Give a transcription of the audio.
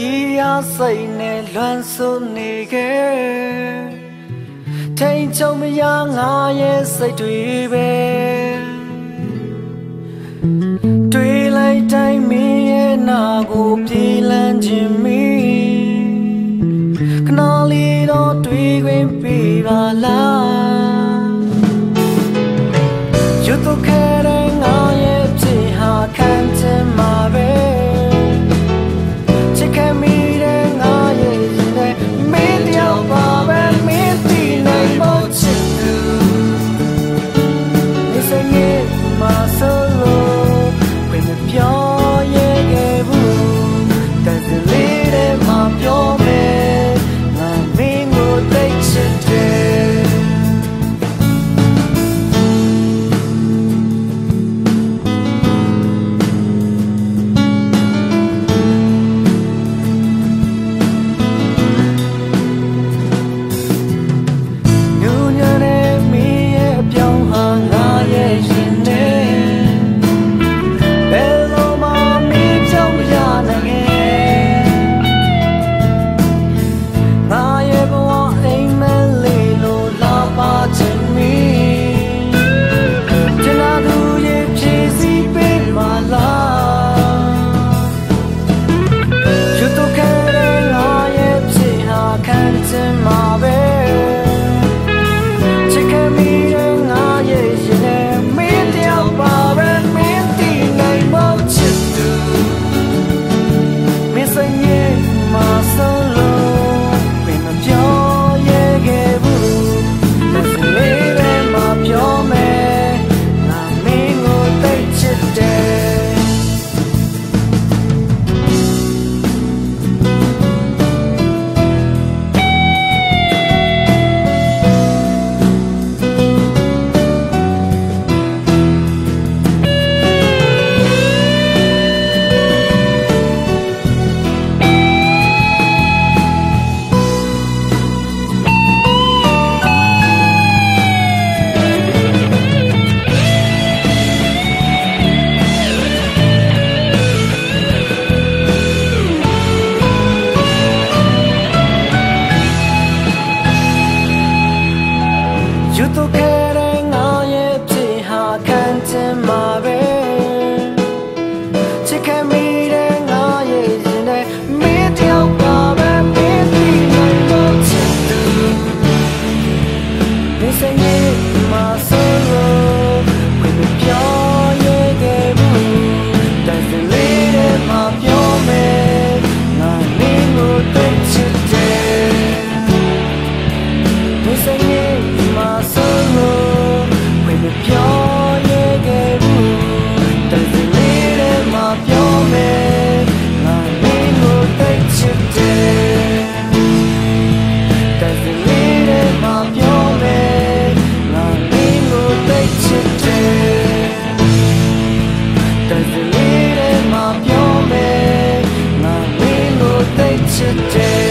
တရားစိတ်နဲ့လွမ်းဆွနေခဲ့ထိန်ချုံမရငါရဲ့စိတ်တွေပဲ today